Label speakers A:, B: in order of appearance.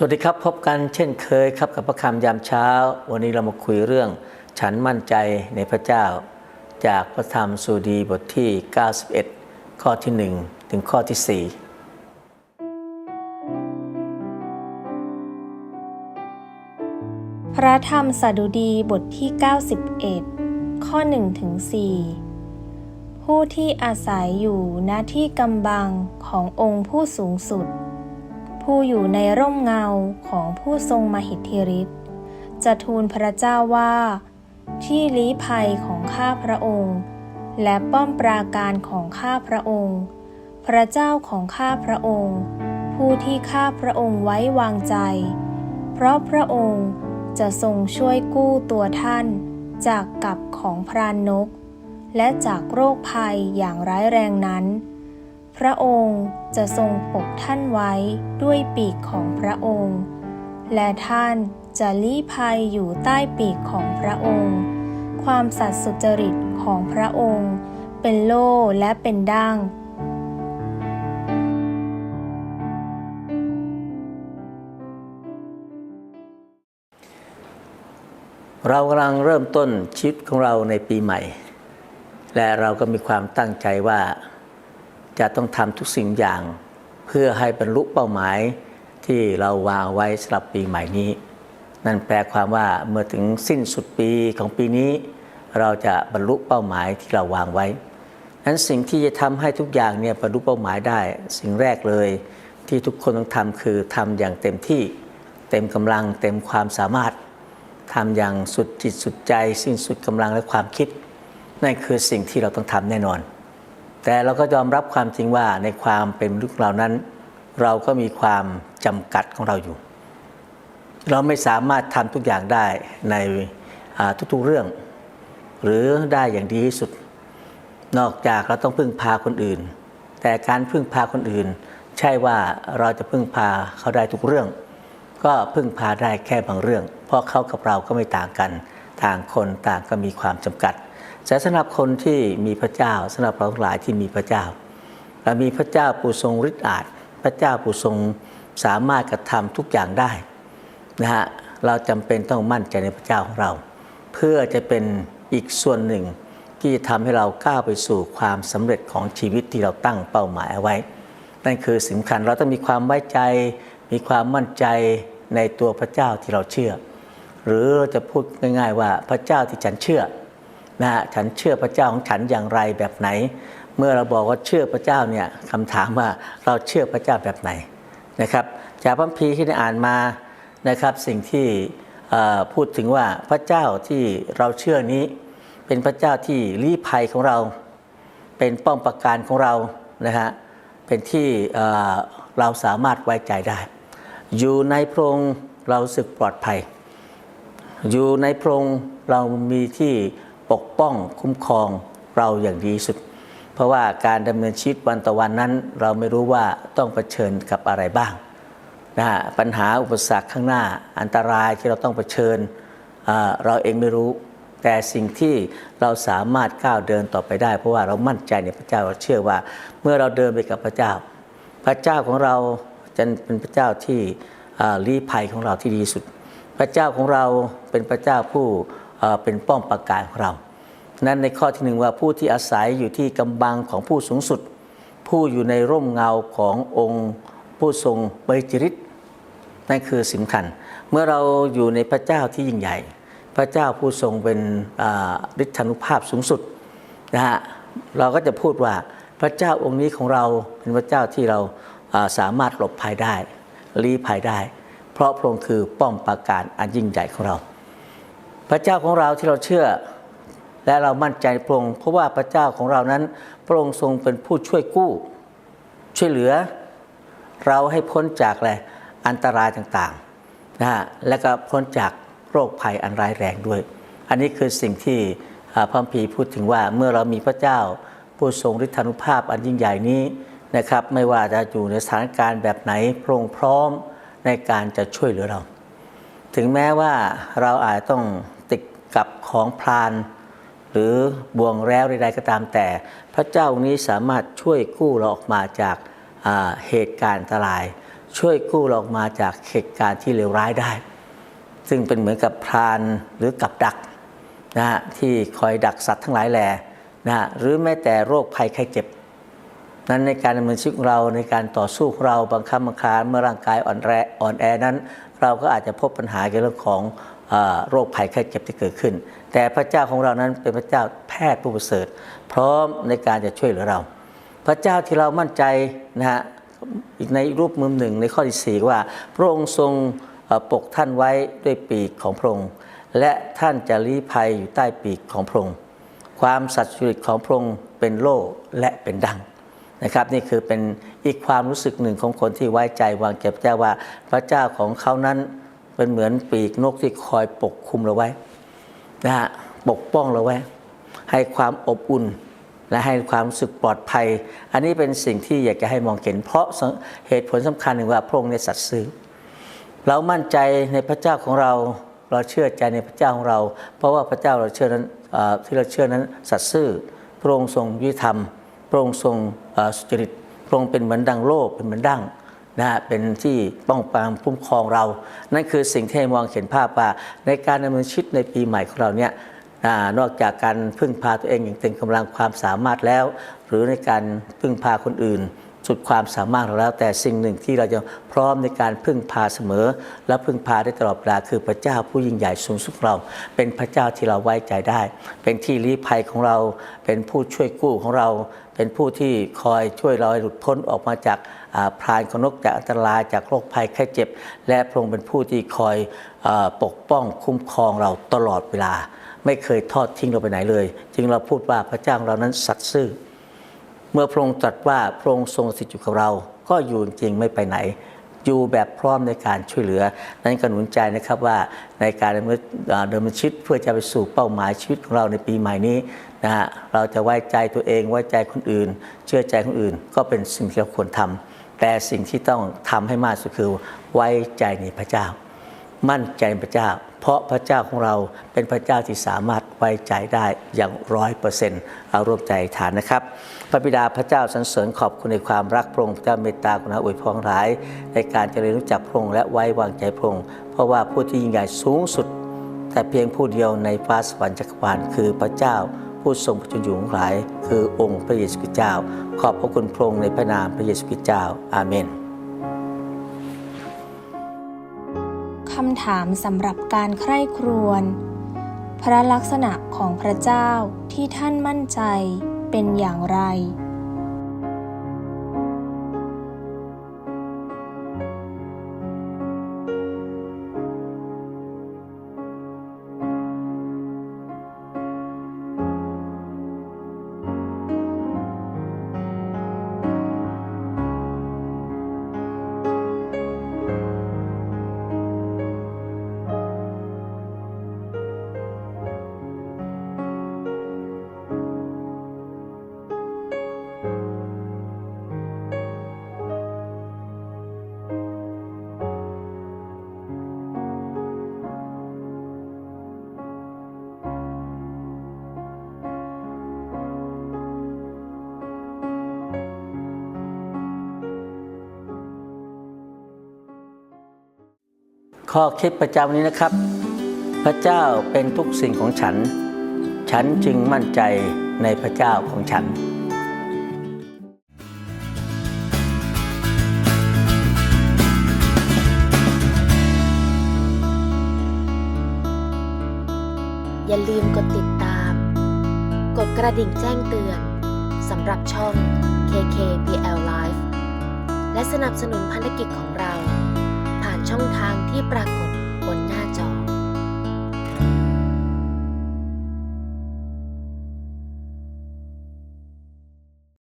A: สวัสดีครับ พบกันเช่นเคยครับกับพระคำยามเช้า วันนี้เรามาคุยเรื่อง ฉันมั่นใจในพระเจ้า จากพระธรรมสูดีบทที่ 91 ข้อที่ 1 ถึงข้อที่ 4
B: พระธรรมสดุดีบทที่ 91 ข้อ1ถึง4ผู้ที่อาศัยอยู่ณที่กำบังขององค์ผู้สูงสุด ผู้อยู่ในร่มเงาของผู้ทรงมหิทธิฤทธิ์ จะทูลพระเจ้าว่า ที่ลี้ภัยของข้าพระองค์ และป้อมปราการของข้าพระองค์ พระเจ้าของข้าพระองค์ ผู้ที่ข้าพระองค์ไว้วางใจ เพราะพระองค์จะทรงช่วยกู้ตัวท่าน จากกับของพรานนก และจากโรคภัยอย่างร้ายแรงนั้น พระองค์จะทรงปกท่านไว้ด้วยปีกของพระองค์ และท่านจะลี้ภัยอยู่ใต้ปีกของพระองค์ ความสัตย์สุจริตของพระองค์ เป็นโล่และเป็นดั้ง
A: เรากำลังเริ่มต้นชีวิตของเราในปีใหม่ และเราก็มีความตั้งใจว่า จะต้องทำทุกสิ่งอย่าง เพื่อให้บรรลุเป้าหมายที่เราวางไว้สำหรับปีใหม่นี้ นั่นแปลความว่าเมื่อถึงสิ้นสุดปีของปีนี้ เราจะบรรลุเป้าหมายที่เราวางไว้นั้นสิ่งที่จะทำให้ทุกอย่างเนี่ยบรรลุเป้าหมายได้ สิ่งแรกเลย ที่ทุกคนต้องทำคือทำอย่างเต็มที่ เต็มกำลัง เต็มความสามารถทำอย่างสุดจิตสุดใจ สิ้นสุดกำลังและความคิดนั่นคือสิ่งที่เราต้องทำแน่นอน แต่เราก็ยอมรับความจริงว่าในความเป็นมนุษย์เรานั้น เราก็มีความจำกัดของเราอยู่ เราไม่สามารถทำทุกอย่างได้ในทุกๆเรื่อง หรือได้อย่างดีที่สุด นอกจากเราต้องพึ่งพาคนอื่น แต่การพึ่งพาคนอื่น ใช่ว่าเราจะพึ่งพาเขาได้ทุกเรื่อง ก็พึ่งพาได้แค่บางเรื่อง เพราะเขากับเราก็ไม่ต่างกัน ต่างคนต่างก็มีความจำกัด แต่สำหรับคนที่มีพระเจ้าสำหรับเราทั้งหลายที่มีพระเจ้าเรามีพระเจ้าผู้ทรงฤทธิ์อาจพระเจ้าผู้ทรงสามารถกระทำทุกอย่างได้นะฮะเราจำเป็นต้องมั่นใจในพระเจ้าของเรา เพื่อจะเป็นอีกส่วนหนึ่งที่จะทำให้เราก้าวไปสู่ความสำเร็จของชีวิตที่เราตั้งเป้าหมายเอาไว้ นั่นคือสำคัญเราต้องมีความไว้ใจ มีความมั่นใจในตัวพระเจ้าที่เราเชื่อ หรือเราจะพูดง่าย ๆ ว่าพระเจ้าที่ฉันเชื่อ นะฮะฉันเชื่อพระเจ้าของฉันอย่างไรแบบไหน เมื่อเราบอกว่าเชื่อพระเจ้าเนี่ยคำถามว่าเราเชื่อพระเจ้าแบบไหนนะครับ จากพระคัมภีที่ได้อ่านมานะครับ สิ่งที่พูดถึงว่าพระเจ้าที่เราเชื่อนี้ เป็นพระเจ้าที่ลี้ภัยของเรา เป็นป้อมปราการของเรานะฮะเป็นที่เราสามารถไว้ใจได้ อยู่ในพระองค์เราสึกปลอดภัย อยู่ในพระองค์เรามีที่ ปกป้องคุ้มครองเราอย่างดีสุด เพราะว่าการดำเนินชีวิตวันต่อวันนั้น เราไม่รู้ว่าต้องเผชิญกับอะไรบ้างนะฮะปัญหาอุปสรรคข้างหน้าอันตรายที่เราต้องเผชิญเราเองไม่รู้ แต่สิ่งที่เราสามารถก้าวเดินต่อไปได้ เพราะว่าเรามั่นใจในพระเจ้าเราเชื่อว่า เมื่อเราเดินไปกับพระเจ้า พระเจ้าของเราจะเป็นพระเจ้าที่อ่าลี้ภัยของเราที่ดีสุด พระเจ้าของเราเป็นพระเจ้าผู้ เป็นป้อมปราการของเรา นั้นในข้อที่หนึ่งว่าผู้ที่อาศัยอยู่ที่กำบังของผู้สูงสุด ผู้อยู่ในร่มเงาขององค์ผู้ทรงบริจิตนั่นคือสำคัญ เมื่อเราอยู่ในพระเจ้าที่ยิ่งใหญ่ พระเจ้าผู้ทรงเป็นฤทธานุภาพสูงสุดนะฮะเราก็จะพูดว่าพระเจ้าองค์นี้ของเราเป็นพระเจ้าที่เราอ่าสามารถหลบภัยได้ลี้ภัยได้ เพราะพระองค์คือป้อมปราการอันยิ่งใหญ่ของเรา พระเจ้าของเราที่เราเชื่อ และเรามั่นใจพระองค์เพราะว่าพระเจ้าของเรานั้น พระองค์ทรงเป็นผู้ช่วยกู้ ช่วยเหลือ เราให้พ้นจากอะไรอันตรายต่างๆนะฮะและก็พ้นจากโรคภัยอันร้ายแรงด้วย อันนี้คือสิ่งที่พระคัมภีพูดถึงว่าเมื่อเรามีพระเจ้าผู้ทรงฤทธานุภาพอันยิ่งใหญ่นี้นะครับ ไม่ว่าจะอยู่ในสถานการณ์แบบไหนพระองค์พร้อมในการจะช่วยเหลือเรา ถึงแม้ว่าเราอาจต้อง กับของพรานหรือบ่วงแล้วใดๆก็ตามแต่ พระเจ้าองค์นี้สามารถช่วยกู้เราออกมาจากเหตุการณ์อันตราย ช่วยกู้เราออกมาจากเหตุการณ์ที่เลวร้ายได้ ซึ่งเป็นเหมือนกับพรานหรือกับดักนะฮะที่คอยดักสัตว์ทั้งหลายแหล่นะฮะหรือแม้แต่โรคภัยไข้เจ็บ นั้นในการดำเนินชีวิตเราในการต่อสู้ของเราบางครั้งบางคราเมื่อร่างกายอ่อนแรอ่อนแอนั้น เราก็อาจจะพบปัญหาเกี่ยวกับเรื่องของ โรคภัยไข้เจ็บที่เกิดขึ้น แต่พระเจ้าของเรานั้นเป็นพระเจ้าแพทย์ผู้ประเสริฐ พร้อมในการจะช่วยเหลือเรา พระเจ้าที่เรามั่นใจนะฮะอีกในรูปมุมหนึ่งในข้อที่สี่ว่า พระองค์ทรงปกท่านไว้ด้วยปีกของพระองค์และท่านจะลี้ภัยอยู่ใต้ปีกของพระองค์ความสัตย์สุจริตของพระองค์เป็นโล่และเป็นดังนะครับ นี่คือเป็นอีกความรู้สึกหนึ่งของคนที่ไว้ใจวางใจพระเจ้าว่าพระเจ้าของเขานั้น เป็นเหมือนปีกนกที่คอยปกคุมเราไว้นะฮะปกป้องเราไว้ ให้ความอบอุ่น และให้ความสึกปลอดภัย อันนี้เป็นสิ่งที่อยากจะให้มองเห็น เพราะเหตุผลสำคัญหนึ่งว่าพระองค์ในสัตย์ซื่อเรามั่นใจในพระเจ้าของเราเราเชื่อใจในพระเจ้าของเรา เพราะว่าพระเจ้าเราเชื่อนั้นที่เราเชื่อนั้นสัตย์ซื่อพระองค์ทรงยุติธรรมพระองค์ทรงสุจริตพระองค์เป็นเหมือนดังโลกเป็นเหมือนดัง นะฮะเป็นที่ป้องปรามคุ้มครองเรา นั่นคือสิ่งที่มองเห็นภาพว่าในการดำเนินชีวิตในปีใหม่ของเราเนี่ยนอกจากการพึ่งพาตัวเองอย่างเต็มกำลังความสามารถแล้ว หรือในการพึ่งพาคนอื่น สุดความสามารถของเราแล้วแต่สิ่งหนึ่งที่เราจะพร้อมในการพึ่งพาเสมอ และพึ่งพาได้ตลอดเวลาคือพระเจ้าผู้ยิ่งใหญ่สูงสุดเรา เป็นพระเจ้าที่เราไว้ใจได้ เป็นที่ลี้ภัยของเรา เป็นผู้ช่วยกู้ของเรา เป็นผู้ที่คอยช่วยเราให้หลุดพ้นออกมาจากอ่าพรานของนกจากอันตรายจากโรคภัยไข้เจ็บ และพระองค์เป็นผู้ที่คอยอปกป้องคุ้มครองเราตลอดเวลา ไม่เคยทอดทิ้งเราไปไหนเลย จึงเราพูดว่าพระเจ้าเรานั้นสัตย์ซื่อ เมื่อพระองค์ตรัสว่าพระองค์ทรงสถิตอยู่กับเรา ก็อยู่จริงไม่ไปไหน อยู่แบบพร้อมในการช่วยเหลือ นั้นก็หนุนใจนะครับว่าในการดำเนินเอ่อดำเนินชีวิตเพื่อจะไปสู่เป้าหมายชีวิตของเราในปีใหม่นี้นะฮะเราจะไว้ใจตัวเองไว้ใจคนอื่น เชื่อใจคนอื่น ก็เป็นสิ่งที่เราควรทำแต่สิ่งที่ต้องทำให้มากสุดคือไว้ใจในพระเจ้า มั่นใจพระเจ้า เพราะพระเจ้าของเราเป็นพระเจ้าที่สามารถไว้ใจได้อย่างร้อยเปอร์เซ็นต์เอาร่วมใจฐานนะครับ พระบิดาพระเจ้าสรรเสริญขอบคุณในความรักพระองค์พระเจ้าเมตตากรุณาอวยพรหลาย ในการเจริญรู้จักพระองค์และไว้วางใจพระองค์เพราะว่าผู้ที่ยิ่งใหญ่สูงสุด แต่เพียงผู้เดียวในฟ้าสวรรค์จักรวาลคือพระเจ้าผู้ทรงพระชนอยู่ทั้งหลาย คือองค์พระเยซูคริสต์เจ้า ขอบพระคุณพระองค์ในพระนามพระเยซูคริสต์เจ้าอาเมน
B: คำถามสำหรับการใคร่ครวญพระลักษณะของพระเจ้าที่ท่านมั่นใจเป็นอย่างไร
A: ข้อคิดประจำนี้นะครับ พระเจ้าเป็นทุกสิ่งของฉัน ฉันจึงมั่นใจในพระเจ้าของฉัน
C: อย่าลืมกดติดตาม กดกระดิ่งแจ้งเตือนสำหรับช่อง KKBL Live และสนับสนุนพันธกิจของเรา ช่องทางที่ปรากฏ